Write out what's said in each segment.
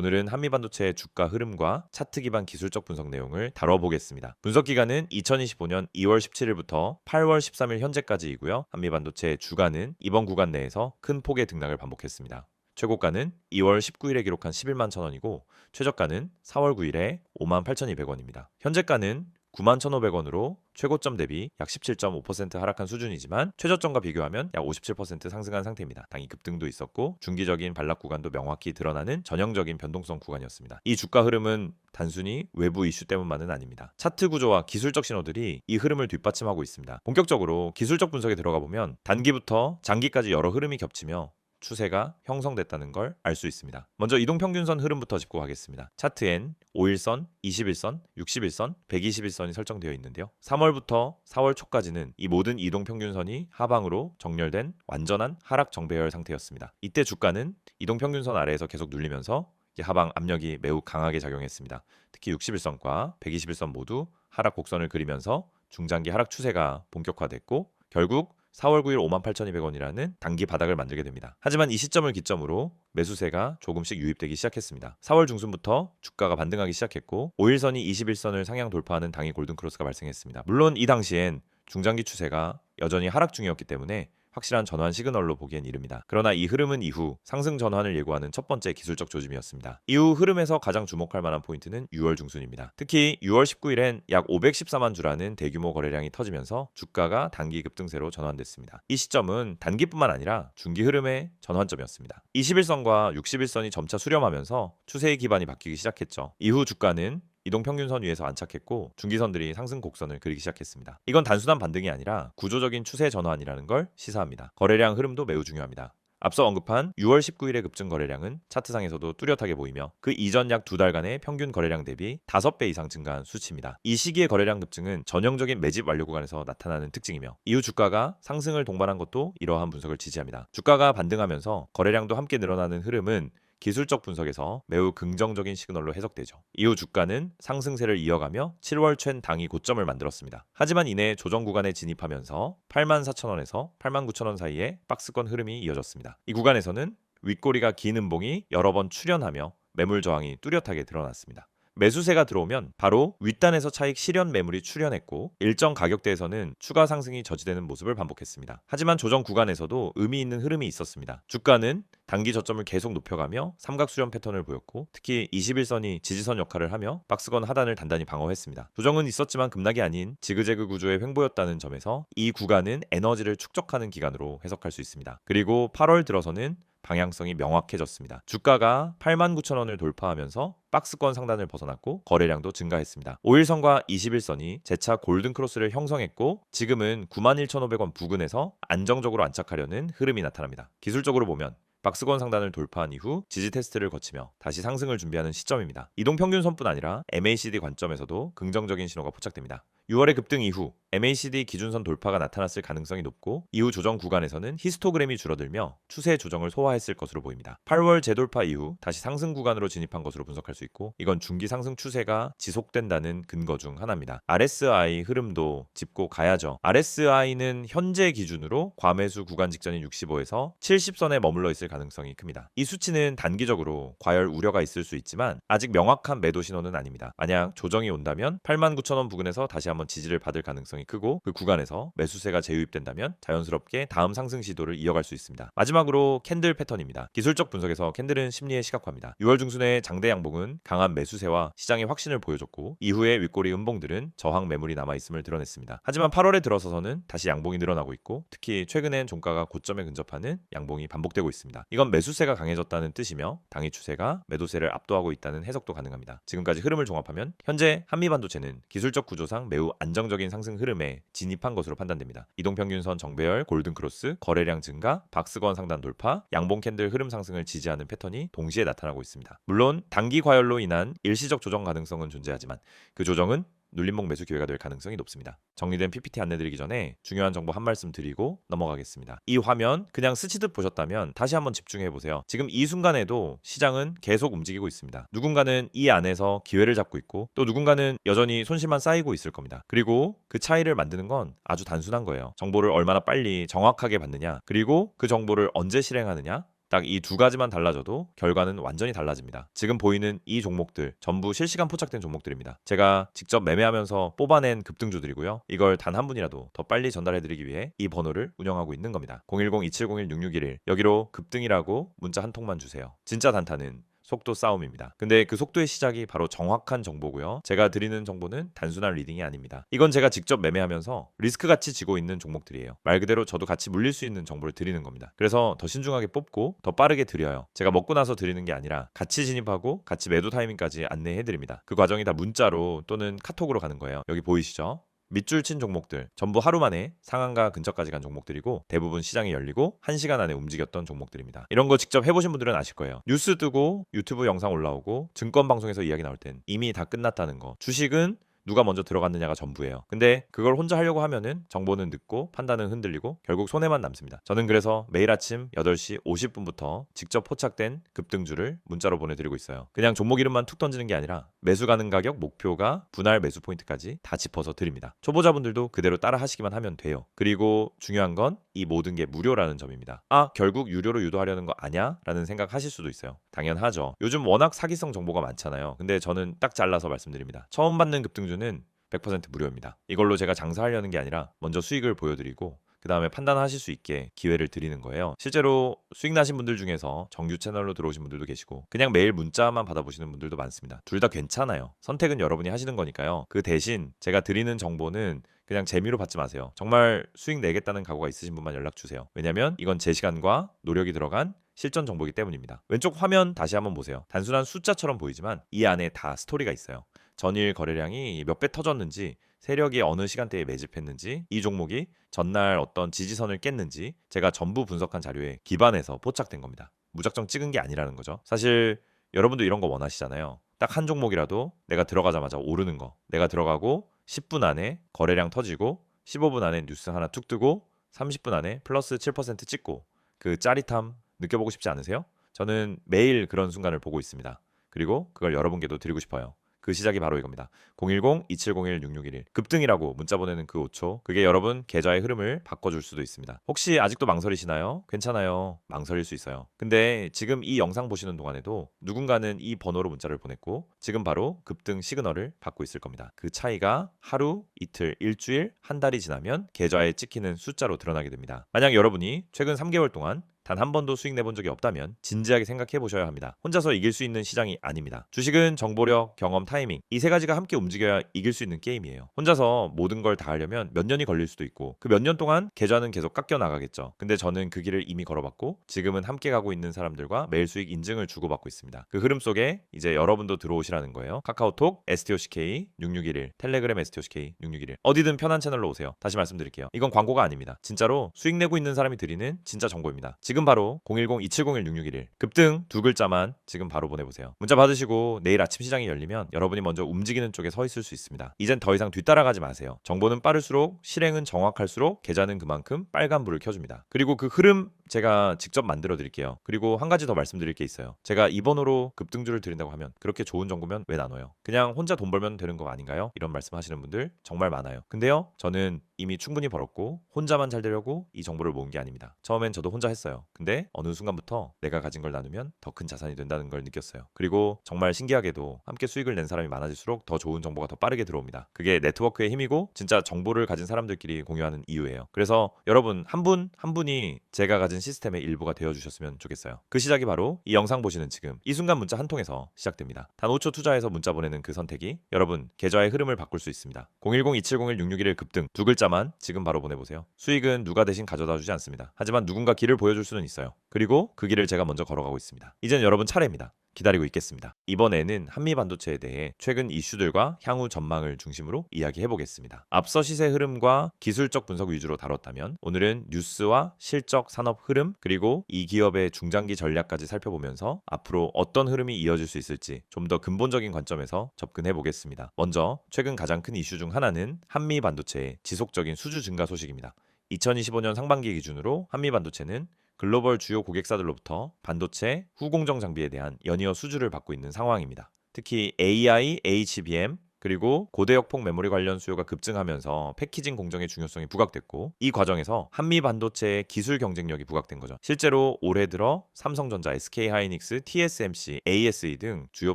오늘은 한미반도체의 주가 흐름과 차트 기반 기술적 분석 내용을 다뤄보겠습니다. 분석 기간은 2025년 2월 17일부터 8월 13일 현재까지이고요. 한미반도체의 주가는 이번 구간 내에서 큰 폭의 등락을 반복했습니다. 최고가는 2월 19일에 기록한 11만 1천원이고 최저가는 4월 9일에 5만 8,200원입니다. 현재가는 91,500원으로 최고점 대비 약 17.5% 하락한 수준이지만 최저점과 비교하면 약 57% 상승한 상태입니다. 당이 급등도 있었고 중기적인 반락 구간도 명확히 드러나는 전형적인 변동성 구간이었습니다. 이 주가 흐름은 단순히 외부 이슈 때문만은 아닙니다. 차트 구조와 기술적 신호들이 이 흐름을 뒷받침하고 있습니다. 본격적으로 기술적 분석에 들어가 보면 단기부터 장기까지 여러 흐름이 겹치며 추세가 형성됐다는 걸 알 수 있습니다. 먼저 이동평균선 흐름부터 짚고 가겠습니다. 차트엔 5일선, 21선, 61선, 121선이 설정되어 있는데요. 3월부터 4월 초까지는 이 모든 이동평균선이 하방으로 정렬된 완전한 하락 정배열 상태였습니다. 이때 주가는 이동평균선 아래에서 계속 눌리면서 하방 압력이 매우 강하게 작용했습니다. 특히 61선과 121선 모두 하락 곡선을 그리면서 중장기 하락 추세가 본격화됐고 결국 4월 9일 58,200원이라는 단기 바닥을 만들게 됩니다. 하지만 이 시점을 기점으로 매수세가 조금씩 유입되기 시작했습니다. 4월 중순부터 주가가 반등하기 시작했고 5일선이 21선을 상향 돌파하는 당일 골든크로스가 발생했습니다. 물론 이 당시엔 중장기 추세가 여전히 하락 중이었기 때문에 확실한 전환 시그널로 보기엔 이릅니다. 그러나 이 흐름은 이후 상승 전환을 예고하는 첫 번째 기술적 조짐이었습니다. 이후 흐름에서 가장 주목할 만한 포인트는 6월 중순입니다. 특히 6월 19일엔 약 514만 주라는 대규모 거래량이 터지면서 주가가 단기 급등세로 전환됐습니다. 이 시점은 단기뿐만 아니라 중기 흐름의 전환점이었습니다. 21선과 61선이 점차 수렴하면서 추세의 기반이 바뀌기 시작했죠. 이후 주가는 이동 평균선 위에서 안착했고 중기선들이 상승 곡선을 그리기 시작했습니다. 이건 단순한 반등이 아니라 구조적인 추세 전환이라는 걸 시사합니다. 거래량 흐름도 매우 중요합니다. 앞서 언급한 6월 19일의 급증 거래량은 차트상에서도 뚜렷하게 보이며 그 이전 약 두 달간의 평균 거래량 대비 5배 이상 증가한 수치입니다. 이 시기의 거래량 급증은 전형적인 매집 완료 구간에서 나타나는 특징이며 이후 주가가 상승을 동반한 것도 이러한 분석을 지지합니다. 주가가 반등하면서 거래량도 함께 늘어나는 흐름은 기술적 분석에서 매우 긍정적인 시그널로 해석되죠. 이후 주가는 상승세를 이어가며 7월 챈 당이 고점을 만들었습니다. 하지만 이내 조정 구간에 진입하면서 8만 4천원에서 8만 9천원 사이에 박스권 흐름이 이어졌습니다. 이 구간에서는 윗꼬리가 긴 음봉이 여러 번 출현하며 매물 저항이 뚜렷하게 드러났습니다. 매수세가 들어오면 바로 윗단에서 차익 실현 매물이 출현했고 일정 가격대에서는 추가 상승이 저지되는 모습을 반복했습니다. 하지만 조정 구간에서도 의미 있는 흐름이 있었습니다. 주가는 단기 저점을 계속 높여가며 삼각 수렴 패턴을 보였고 특히 21선이 지지선 역할을 하며 박스권 하단을 단단히 방어했습니다. 조정은 있었지만 급락이 아닌 지그재그 구조의 횡보였다는 점에서 이 구간은 에너지를 축적하는 기간으로 해석할 수 있습니다. 그리고 8월 들어서는 방향성이 명확해졌습니다. 주가가 8만 9천 원을 돌파하면서 박스권 상단을 벗어났고 거래량도 증가했습니다. 5일선과 21선이 재차 골든크로스를 형성했고 지금은 9만 1,500원 부근에서 안정적으로 안착하려는 흐름이 나타납니다. 기술적으로 보면 박스권 상단을 돌파한 이후 지지 테스트를 거치며 다시 상승을 준비하는 시점입니다. 이동 평균선뿐 아니라 MACD 관점에서도 긍정적인 신호가 포착됩니다. 6월의 급등 이후 MACD 기준선 돌파가 나타났을 가능성이 높고 이후 조정 구간에서는 히스토그램이 줄어들며 추세 조정을 소화했을 것으로 보입니다. 8월 재돌파 이후 다시 상승 구간으로 진입한 것으로 분석할 수 있고 이건 중기 상승 추세가 지속된다는 근거 중 하나입니다. RSI 흐름도 짚고 가야죠. RSI는 현재 기준으로 과매수 구간 직전인 65에서 70선에 머물러 있을 가능성이 큽니다. 이 수치는 단기적으로 과열 우려가 있을 수 있지만 아직 명확한 매도 신호는 아닙니다. 만약 조정이 온다면 89,000원 부근에서 다시 한번 지지를 받을 가능성이 크고 그 구간에서 매수세가 재유입된다면 자연스럽게 다음 상승 시도를 이어갈 수 있습니다. 마지막으로 캔들 패턴입니다. 기술적 분석에서 캔들은 심리의 시각화입니다. 6월 중순의 장대 양봉은 강한 매수세와 시장의 확신을 보여줬고 이후에 윗꼬리 음봉들은 저항 매물이 남아 있음을 드러냈습니다. 하지만 8월에 들어서서는 다시 양봉이 늘어나고 있고 특히 최근엔 종가가 고점에 근접하는 양봉이 반복되고 있습니다. 이건 매수세가 강해졌다는 뜻이며 당일 추세가 매도세를 압도하고 있다는 해석도 가능합니다. 지금까지 흐름을 종합하면 현재 한미 반도체는 기술적 구조상 매우 안정적인 상승 흐름 흐름에 진입한 것으로 판단됩니다. 이동평균선 정배열, 골든크로스, 거래량 증가, 박스권 상단 돌파, 양봉 캔들 흐름 상승을 지지하는 패턴이 동시에 나타나고 있습니다. 물론 단기 과열로 인한 일시적 조정 가능성은 존재하지만 그 조정은 눌림목 매수 기회가 될 가능성이 높습니다. 정리된 PPT 안내드리기 전에 중요한 정보 한 말씀 드리고 넘어가겠습니다. 이 화면 그냥 스치듯 보셨다면 다시 한번 집중해 보세요. 지금 이 순간에도 시장은 계속 움직이고 있습니다. 누군가는 이 안에서 기회를 잡고 있고 또 누군가는 여전히 손실만 쌓이고 있을 겁니다. 그리고 그 차이를 만드는 건 아주 단순한 거예요. 정보를 얼마나 빨리 정확하게 받느냐 그리고 그 정보를 언제 실행하느냐 딱 이 두 가지만 달라져도 결과는 완전히 달라집니다. 지금 보이는 이 종목들 전부 실시간 포착된 종목들입니다. 제가 직접 매매하면서 뽑아낸 급등주들이고요. 이걸 단 한 분이라도 더 빨리 전달해드리기 위해 이 번호를 운영하고 있는 겁니다. 010-2701-6611 여기로 급등이라고 문자 한 통만 주세요. 진짜 단타는 속도 싸움입니다. 근데 그 속도의 시작이 바로 정확한 정보고요. 제가 드리는 정보는 단순한 리딩이 아닙니다. 이건 제가 직접 매매하면서 리스크 같이 지고 있는 종목들이에요. 말 그대로 저도 같이 물릴 수 있는 정보를 드리는 겁니다. 그래서 더 신중하게 뽑고 더 빠르게 드려요. 제가 먹고 나서 드리는 게 아니라 같이 진입하고 같이 매도 타이밍까지 안내해 드립니다. 그 과정이 다 문자로 또는 카톡으로 가는 거예요. 여기 보이시죠? 밑줄 친 종목들 전부 하루 만에 상한가 근처까지 간 종목들이고 대부분 시장이 열리고 1시간 안에 움직였던 종목들입니다. 이런 거 직접 해보신 분들은 아실 거예요. 뉴스 뜨고 유튜브 영상 올라오고 증권 방송에서 이야기 나올 땐 이미 다 끝났다는 거. 주식은 누가 먼저 들어갔느냐가 전부예요. 근데 그걸 혼자 하려고 하면은 정보는 늦고 판단은 흔들리고 결국 손해만 남습니다. 저는 그래서 매일 아침 8시 50분부터 직접 포착된 급등주를 문자로 보내드리고 있어요. 그냥 종목 이름만 툭 던지는 게 아니라 매수 가능 가격 목표가 분할 매수 포인트까지 다 짚어서 드립니다. 초보자분들도 그대로 따라 하시기만 하면 돼요. 그리고 중요한 건 이 모든 게 무료라는 점입니다. 아 결국 유료로 유도하려는 거 아냐? 라는 생각 하실 수도 있어요. 당연하죠. 요즘 워낙 사기성 정보가 많잖아요. 근데 저는 딱 잘라서 말씀드립니다. 처음 받는 급등주 는 100% 무료입니다. 이걸로 제가 장사하려는 게 아니라 먼저 수익을 보여드리고 그 다음에 판단하실 수 있게 기회를 드리는 거예요. 실제로 수익 나신 분들 중에서 정규 채널로 들어오신 분들도 계시고 그냥 매일 문자만 받아보시는 분들도 많습니다. 둘 다 괜찮아요. 선택은 여러분이 하시는 거니까요. 그 대신 제가 드리는 정보는 그냥 재미로 받지 마세요. 정말 수익 내겠다는 각오가 있으신 분만 연락 주세요. 왜냐면 이건 제 시간과 노력이 들어간 실전 정보이기 때문입니다. 왼쪽 화면 다시 한번 보세요. 단순한 숫자처럼 보이지만 이 안에 다 스토리가 있어요. 전일 거래량이 몇 배 터졌는지 세력이 어느 시간대에 매집했는지 이 종목이 전날 어떤 지지선을 깼는지 제가 전부 분석한 자료에 기반해서 포착된 겁니다. 무작정 찍은 게 아니라는 거죠. 사실 여러분도 이런 거 원하시잖아요. 딱 한 종목이라도 내가 들어가자마자 오르는 거. 내가 들어가고 10분 안에 거래량 터지고 15분 안에 뉴스 하나 툭 뜨고 30분 안에 플러스 7% 찍고 그 짜릿함 느껴보고 싶지 않으세요? 저는 매일 그런 순간을 보고 있습니다. 그리고 그걸 여러분께도 드리고 싶어요. 그 시작이 바로 이겁니다. 010-2701-6611 급등이라고 문자 보내는 그 5초 그게 여러분 계좌의 흐름을 바꿔줄 수도 있습니다. 혹시 아직도 망설이시나요? 괜찮아요. 망설일 수 있어요. 근데 지금 이 영상 보시는 동안에도 누군가는 이 번호로 문자를 보냈고 지금 바로 급등 시그널을 받고 있을 겁니다. 그 차이가 하루, 이틀, 일주일, 한 달이 지나면 계좌에 찍히는 숫자로 드러나게 됩니다. 만약 여러분이 최근 3개월 동안 단 한 번도 수익 내본 적이 없다면 진지하게 생각해 보셔야 합니다. 혼자서 이길 수 있는 시장이 아닙니다. 주식은 정보력, 경험, 타이밍 이 세 가지가 함께 움직여야 이길 수 있는 게임이에요. 혼자서 모든 걸 다 하려면 몇 년이 걸릴 수도 있고 그 몇 년 동안 계좌는 계속 깎여 나가겠죠. 근데 저는 그 길을 이미 걸어봤고 지금은 함께 가고 있는 사람들과 매일 수익 인증을 주고받고 있습니다. 그 흐름 속에 이제 여러분도 들어오시라는 거예요. 카카오톡 STOCK 6611 텔레그램 STOCK 6611 어디든 편한 채널로 오세요. 다시 말씀드릴게요. 이건 광고가 아닙니다. 진짜로 수익 내고 있는 사람이 드리는 진짜 정보입니다. 지금 바로 010-2701-6611 급등 두 글자만 지금 바로 보내보세요. 문자 받으시고 내일 아침 시장이 열리면 여러분이 먼저 움직이는 쪽에 서 있을 수 있습니다. 이젠 더 이상 뒤따라가지 마세요. 정보는 빠를수록 실행은 정확할수록 계좌는 그만큼 빨간불을 켜줍니다. 그리고 그 흐름 제가 직접 만들어 드릴게요. 그리고 한 가지 더 말씀드릴 게 있어요. 제가 이 번호로 급등주를 드린다고 하면 그렇게 좋은 정보면 왜 나눠요? 그냥 혼자 돈 벌면 되는 거 아닌가요? 이런 말씀 하시는 분들 정말 많아요. 근데요, 저는 이미 충분히 벌었고 혼자만 잘 되려고 이 정보를 모은 게 아닙니다. 처음엔 저도 혼자 했어요. 근데 어느 순간부터 내가 가진 걸 나누면 더 큰 자산이 된다는 걸 느꼈어요. 그리고 정말 신기하게도 함께 수익을 낸 사람이 많아질수록 더 좋은 정보가 더 빠르게 들어옵니다. 그게 네트워크의 힘이고 진짜 정보를 가진 사람들끼리 공유하는 이유예요. 그래서 여러분 한 분한 분이 제가 가진 시스템의 일부가 되어 주셨으면 좋겠어요. 그 시작이 바로 이 영상 보시는 지금 이 순간 문자 한 통에서 시작됩니다. 단 5초 투자해서 문자 보내는 그 선택이 여러분 계좌의 흐름을 바꿀 수 있습니다. 010-2701-661 급등 두 글 자만 지금 바로 보내보세요. 수익은 누가 대신 가져다 주지 않습니다. 하지만 누군가 길을 보여줄 수는 있어요. 그리고 그 길을 제가 먼저 걸어가고 있습니다. 이젠 여러분 차례입니다. 기다리고 있겠습니다. 이번에는 한미 반도체에 대해 최근 이슈들과 향후 전망을 중심으로 이야기해 보겠습니다. 앞서 시세 흐름과 기술적 분석 위주로 다뤘다면 오늘은 뉴스와 실적 산업 흐름 그리고 이 기업의 중장기 전략까지 살펴보면서 앞으로 어떤 흐름이 이어질 수 있을지 좀 더 근본적인 관점에서 접근해 보겠습니다. 먼저 최근 가장 큰 이슈 중 하나는 한미 반도체의 지속적인 수주 증가 소식입니다. 2025년 상반기 기준으로 한미 반도체는 글로벌 주요 고객사들로부터 반도체 후공정 장비에 대한 연이어 수주를 받고 있는 상황입니다. 특히 AI, HBM, 그리고 고대 역폭 메모리 관련 수요가 급증하면서 패키징 공정의 중요성이 부각됐고 이 과정에서 한미 반도체의 기술 경쟁력이 부각된 거죠. 실제로 올해 들어 삼성전자, SK하이닉스, TSMC, ASE 등 주요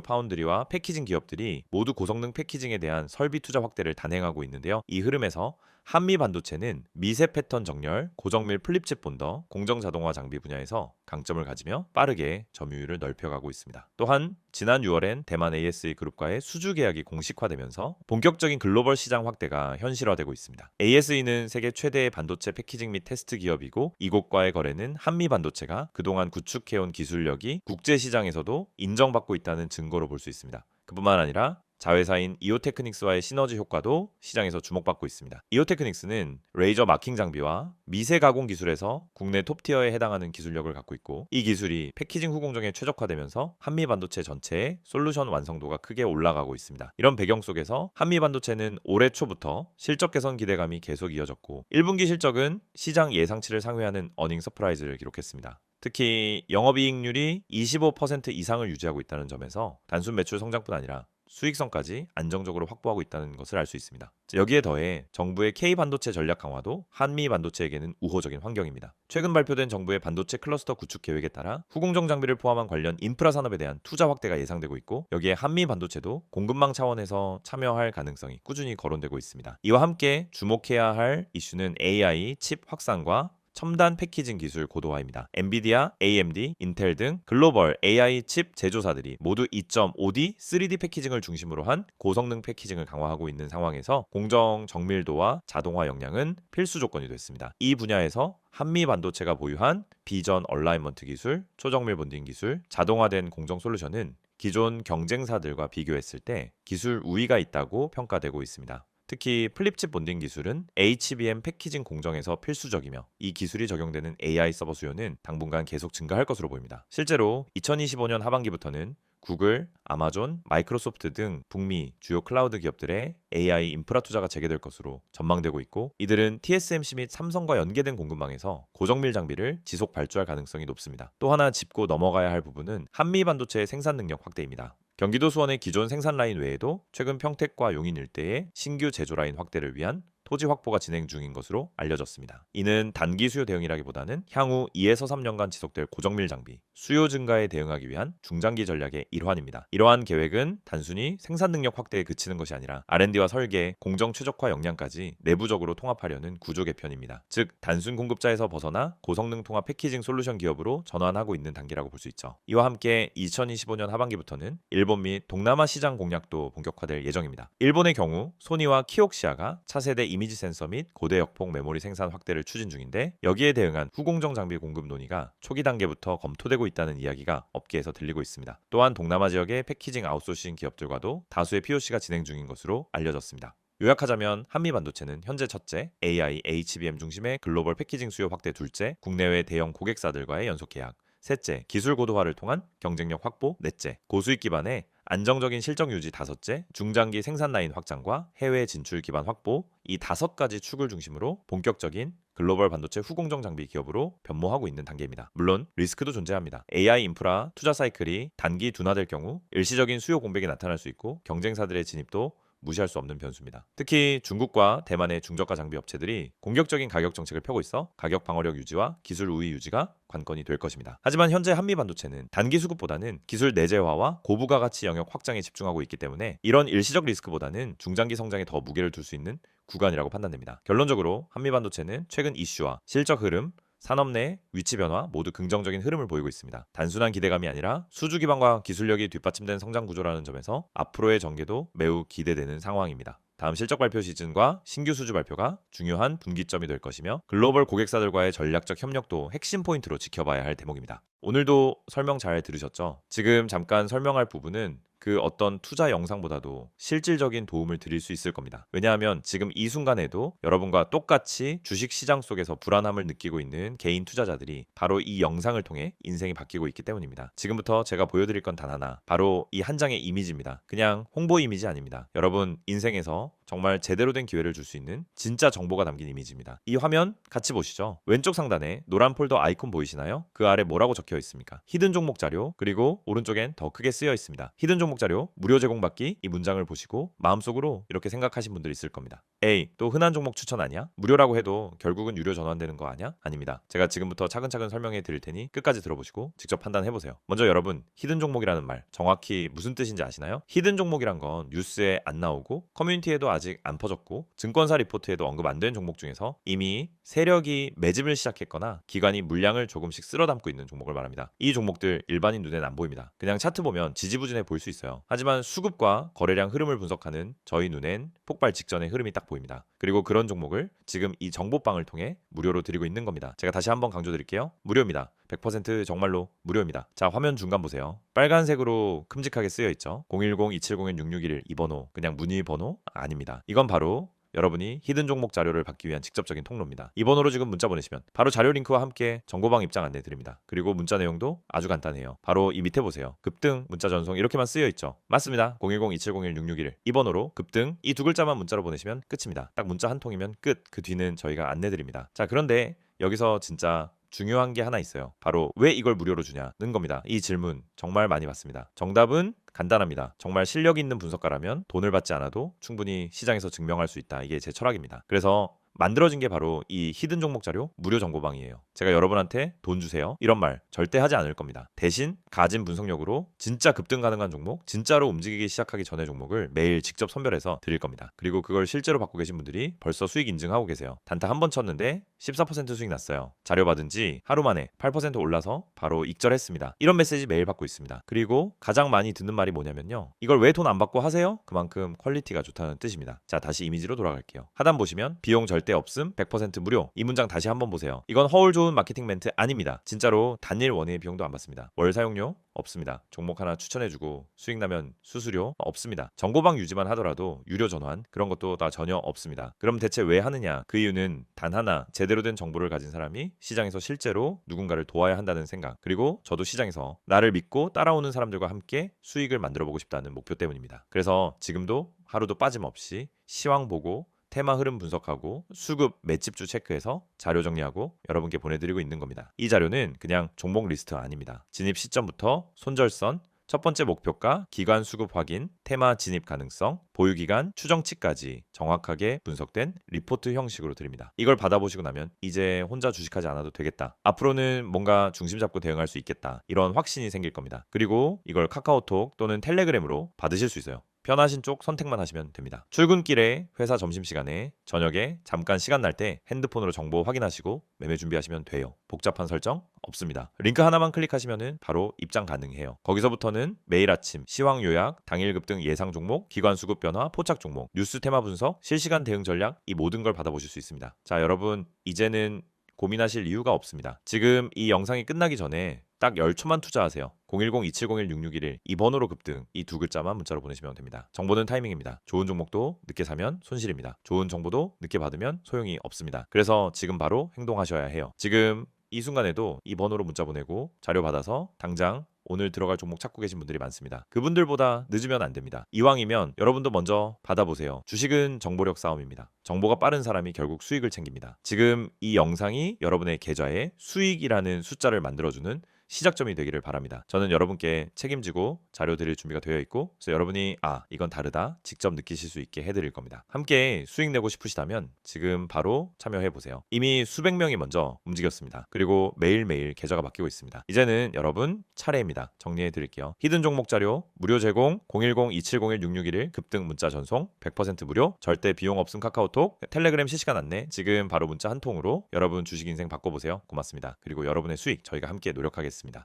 파운드리와 패키징 기업들이 모두 고성능 패키징에 대한 설비 투자 확대를 단행하고 있는데요. 이 흐름에서 한미 반도체는 미세 패턴 정렬, 고정밀 플립칩 본더, 공정 자동화 장비 분야에서 강점을 가지며 빠르게 점유율을 넓혀가고 있습니다. 또한 지난 6월엔 대만 ASE 그룹과의 수주 계약이 공식화 되면서 본격적인 글로벌 시장 확대가 현실화되고 있습니다. ASE는 세계 최대의 반도체 패키징 및 테스트 기업이고 이곳과의 거래는 한미 반도체가 그동안 구축해온 기술력이 국제 시장에서도 인정받고 있다는 증거로 볼 수 있습니다. 그뿐만 아니라 자회사인 이오테크닉스와의 시너지 효과도 시장에서 주목받고 있습니다. 이오테크닉스는 레이저 마킹 장비와 미세 가공 기술에서 국내 톱티어에 해당하는 기술력을 갖고 있고 이 기술이 패키징 후 공정에 최적화되면서 한미 반도체 전체의 솔루션 완성도가 크게 올라가고 있습니다. 이런 배경 속에서 한미 반도체는 올해 초부터 실적 개선 기대감이 계속 이어졌고 1분기 실적은 시장 예상치를 상회하는 어닝 서프라이즈를 기록했습니다. 특히 영업이익률이 25% 이상을 유지하고 있다는 점에서 단순 매출 성장뿐 아니라 수익성까지 안정적으로 확보하고 있다는 것을 알 수 있습니다. 여기에 더해 정부의 K 반도체 전략 강화도 한미 반도체에게는 우호적인 환경입니다. 최근 발표된 정부의 반도체 클러스터 구축 계획에 따라 후공정 장비를 포함한 관련 인프라 산업에 대한 투자 확대가 예상되고 있고 여기에 한미 반도체도 공급망 차원에서 참여할 가능성이 꾸준히 거론되고 있습니다. 이와 함께 주목해야 할 이슈는 AI 칩 확산과 첨단 패키징 기술 고도화입니다. 엔비디아, AMD, 인텔 등 글로벌 AI 칩 제조사들이 모두 2.5D, 3D 패키징을 중심으로 한 고성능 패키징을 강화하고 있는 상황에서 공정 정밀도와 자동화 역량은 필수 조건이 됐습니다. 이 분야에서 한미 반도체가 보유한 비전 얼라이먼트 기술, 초정밀 본딩 기술, 자동화된 공정 솔루션은 기존 경쟁사들과 비교했을 때 기술 우위가 있다고 평가되고 있습니다. 특히 플립칩 본딩 기술은 HBM 패키징 공정에서 필수적이며 이 기술이 적용되는 AI 서버 수요는 당분간 계속 증가할 것으로 보입니다. 실제로 2025년 하반기부터는 구글, 아마존, 마이크로소프트 등 북미 주요 클라우드 기업들의 AI 인프라 투자가 재개될 것으로 전망되고 있고 이들은 TSMC 및 삼성과 연계된 공급망에서 고정밀 장비를 지속 발주할 가능성이 높습니다. 또 하나 짚고 넘어가야 할 부분은 한미 반도체의 생산 능력 확대입니다. 경기도 수원의 기존 생산 라인 외에도 최근 평택과 용인 일대의 신규 제조 라인 확대를 위한 토지 확보가 진행 중인 것으로 알려졌습니다. 이는 단기 수요 대응이라기보다는 향후 2에서 3년간 지속될 고정밀 장비, 수요 증가에 대응하기 위한 중장기 전략의 일환입니다. 이러한 계획은 단순히 생산 능력 확대에 그치는 것이 아니라 R&D와 설계, 공정 최적화 역량까지 내부적으로 통합하려는 구조 개편입니다. 즉 단순 공급자에서 벗어나 고성능 통합 패키징 솔루션 기업으로 전환하고 있는 단계라고 볼 수 있죠. 이와 함께 2025년 하반기부터는 일본 및 동남아 시장 공략도 본격화될 예정입니다. 일본의 경우 소니와 키옥시아가 차세대 이미지 센서 및 고대 역폭 메모리 생산 확대를 추진 중인데 여기에 대응한 후공정 장비 공급 논의가 초기 단계부터 검토되고 있다는 이야기가 업계에서 들리고 있습니다. 또한 동남아 지역의 패키징 아웃소싱 기업들과도 다수의 POC가 진행 중인 것으로 알려졌습니다. 요약하자면 한미 반도체는 현재 첫째, AI, HBM 중심의 글로벌 패키징 수요 확대 둘째, 국내외 대형 고객사들과의 연속 계약, 셋째, 기술 고도화를 통한 경쟁력 확보 넷째, 고수익 기반의 안정적인 실적 유지 다섯째, 중장기 생산 라인 확장과 해외 진출 기반 확보 이 다섯 가지 축을 중심으로 본격적인 글로벌 반도체 후공정 장비 기업으로 변모하고 있는 단계입니다. 물론 리스크도 존재합니다. AI 인프라 투자 사이클이 단기 둔화될 경우 일시적인 수요 공백이 나타날 수 있고 경쟁사들의 진입도 무시할 수 없는 변수입니다. 특히 중국과 대만의 중저가 장비 업체들이 공격적인 가격 정책을 펴고 있어 가격 방어력 유지와 기술 우위 유지가 관건이 될 것입니다. 하지만 현재 한미 반도체는 단기 수급보다는 기술 내재화와 고부가 가치 영역 확장에 집중하고 있기 때문에 이런 일시적 리스크보다는 중장기 성장에 더 무게를 둘 수 있는 구간이라고 판단됩니다. 결론적으로 한미 반도체는 최근 이슈와 실적 흐름, 산업 내 위치 변화 모두 긍정적인 흐름을 보이고 있습니다. 단순한 기대감이 아니라 수주 기반과 기술력이 뒷받침된 성장 구조라는 점에서 앞으로의 전개도 매우 기대되는 상황입니다. 다음 실적 발표 시즌과 신규 수주 발표가 중요한 분기점이 될 것이며 글로벌 고객사들과의 전략적 협력도 핵심 포인트로 지켜봐야 할 대목입니다. 오늘도 설명 잘 들으셨죠? 지금 잠깐 설명할 부분은 그 어떤 투자 영상보다도 실질적인 도움을 드릴 수 있을 겁니다. 왜냐하면 지금 이 순간에도 여러분과 똑같이 주식 시장 속에서 불안함을 느끼고 있는 개인 투자자들이 바로 이 영상을 통해 인생이 바뀌고 있기 때문입니다. 지금부터 제가 보여드릴 건 단 하나, 바로 이 한 장의 이미지입니다. 그냥 홍보 이미지 아닙니다. 여러분 인생에서 정말 제대로 된 기회를 줄 수 있는 진짜 정보가 담긴 이미지입니다. 이 화면 같이 보시죠. 왼쪽 상단에 노란 폴더 아이콘 보이시나요? 그 아래 뭐라고 적혀 있습니까? 히든 종목 자료 그리고 오른쪽엔 더 크게 쓰여 있습니다. 히든 종목 자료 무료 제공받기 이 문장을 보시고 마음속으로 이렇게 생각하신 분들 있을 겁니다. A 또 흔한 종목 추천 아니야? 무료라고 해도 결국은 유료 전환되는 거 아니야? 아닙니다. 제가 지금부터 차근차근 설명해 드릴 테니 끝까지 들어보시고 직접 판단해 보세요. 먼저 여러분 히든 종목이라는 말 정확히 무슨 뜻인지 아시나요? 히든 종목이란 건 뉴스에 안 나오고 커뮤니티에도 아직 안 퍼졌고 증권사 리포트에도 언급 안 된 종목 중에서 이미 세력이 매집을 시작했거나 기관이 물량을 조금씩 쓸어 담고 있는 종목을 말합니다. 이 종목들 일반인 눈에는 안 보입니다. 그냥 차트 보면 지지부진해 보일 수 있어요. 하지만 수급과 거래량 흐름을 분석하는 저희 눈엔 폭발 직전의 흐름이 딱 보입니다. 그리고 그런 종목을 지금 이 정보방을 통해 무료로 드리고 있는 겁니다. 제가 다시 한번 강조드릴게요. 무료입니다. 100% 정말로 무료입니다. 자, 화면 중간 보세요. 빨간색으로 큼직하게 쓰여 있죠. 010-2701-661이 번호, 그냥 문의 번호 아닙니다. 이건 바로 여러분이 히든 종목 자료를 받기 위한 직접적인 통로입니다. 이 번호로 지금 문자 보내시면 바로 자료 링크와 함께 정보방 입장 안내 드립니다. 그리고 문자 내용도 아주 간단해요. 바로 이 밑에 보세요. 급등, 문자 전송 이렇게만 쓰여 있죠. 맞습니다. 010-2701-661이 번호로 급등 이 두 글자만 문자로 보내시면 끝입니다. 딱 문자 한 통이면 끝. 그 뒤는 저희가 안내 드립니다. 자, 그런데 여기서 진짜 중요한 게 하나 있어요. 바로 왜 이걸 무료로 주냐는 겁니다. 이 질문 정말 많이 받습니다. 정답은 간단합니다. 정말 실력 있는 분석가라면 돈을 받지 않아도 충분히 시장에서 증명할 수 있다. 이게 제 철학입니다. 그래서 만들어진 게 바로 이 히든 종목 자료 무료 정보방이에요. 제가 여러분한테 돈 주세요. 이런 말 절대 하지 않을 겁니다. 대신 가진 분석력으로 진짜 급등 가능한 종목, 진짜로 움직이기 시작하기 전의 종목을 매일 직접 선별해서 드릴 겁니다. 그리고 그걸 실제로 받고 계신 분들이 벌써 수익 인증하고 계세요. 단타 한 번 쳤는데 14% 수익 났어요. 자료 받은 지 하루 만에 8% 올라서 바로 익절했습니다. 이런 메시지 매일 받고 있습니다. 그리고 가장 많이 듣는 말이 뭐냐면요. 이걸 왜 돈 안 받고 하세요? 그만큼 퀄리티가 좋다는 뜻입니다. 자, 다시 이미지로 돌아갈게요. 하단 보시면 비용 절대 없음 100% 무료. 이 문장 다시 한번 보세요. 이건 허울 좋은 마케팅 멘트 아닙니다. 진짜로 단일 원예의 비용도 안 받습니다. 월 사용료 없습니다. 종목 하나 추천해주고 수익 나면 수수료 없습니다. 정보방 유지만 하더라도 유료 전환 그런 것도 다 전혀 없습니다. 그럼 대체 왜 하느냐? 그 이유는 단 하나 제대로 된 정보를 가진 사람이 시장에서 실제로 누군가를 도와야 한다는 생각 그리고 저도 시장에서 나를 믿고 따라오는 사람들과 함께 수익을 만들어 보고 싶다는 목표 때문입니다. 그래서 지금도 하루도 빠짐없이 시황 보고 테마 흐름 분석하고 수급 맷집주 체크해서 자료 정리하고 여러분께 보내드리고 있는 겁니다. 이 자료는 그냥 종목 리스트 아닙니다. 진입 시점부터 손절선, 첫 번째 목표가 기관 수급 확인, 테마 진입 가능성, 보유 기간, 추정치까지 정확하게 분석된 리포트 형식으로 드립니다. 이걸 받아보시고 나면 이제 혼자 주식하지 않아도 되겠다. 앞으로는 뭔가 중심 잡고 대응할 수 있겠다. 이런 확신이 생길 겁니다. 그리고 이걸 카카오톡 또는 텔레그램으로 받으실 수 있어요. 편하신 쪽 선택만 하시면 됩니다. 출근길에 회사 점심시간에 저녁에 잠깐 시간 날 때 핸드폰으로 정보 확인하시고 매매 준비하시면 돼요. 복잡한 설정 없습니다. 링크 하나만 클릭하시면 바로 입장 가능해요. 거기서부터는 매일 아침 시황 요약, 당일 급등 예상 종목, 기관 수급 변화, 포착 종목, 뉴스 테마 분석, 실시간 대응 전략 이 모든 걸 받아보실 수 있습니다. 자 여러분 이제는 고민하실 이유가 없습니다. 지금 이 영상이 끝나기 전에 딱 10초만 투자하세요. 010-2701-6611이 번호로 급등 이 두 글자만 문자로 보내시면 됩니다. 정보는 타이밍입니다. 좋은 종목도 늦게 사면 손실입니다. 좋은 정보도 늦게 받으면 소용이 없습니다. 그래서 지금 바로 행동하셔야 해요. 지금 이 순간에도 이 번호로 문자 보내고 자료 받아서 당장 오늘 들어갈 종목 찾고 계신 분들이 많습니다. 그분들보다 늦으면 안 됩니다. 이왕이면 여러분도 먼저 받아보세요. 주식은 정보력 싸움입니다. 정보가 빠른 사람이 결국 수익을 챙깁니다. 지금 이 영상이 여러분의 계좌에 수익이라는 숫자를 만들어주는 시작점이 되기를 바랍니다. 저는 여러분께 책임지고 자료 드릴 준비가 되어 있고 그래서 여러분이 아 이건 다르다 직접 느끼실 수 있게 해드릴 겁니다. 함께 수익 내고 싶으시다면 지금 바로 참여해 보세요. 이미 수백 명이 먼저 움직였습니다. 그리고 매일매일 계좌가 바뀌고 있습니다. 이제는 여러분 차례입니다. 정리해 드릴게요. 히든 종목 자료 무료 제공 010-2701-6611 급등 문자 전송 100% 무료 절대 비용 없음 카카오톡 텔레그램 실시간 안내 지금 바로 문자 한 통으로 여러분 주식 인생 바꿔보세요. 고맙습니다. 그리고 여러분의 수익 저희가 함께 노력하겠 습니다.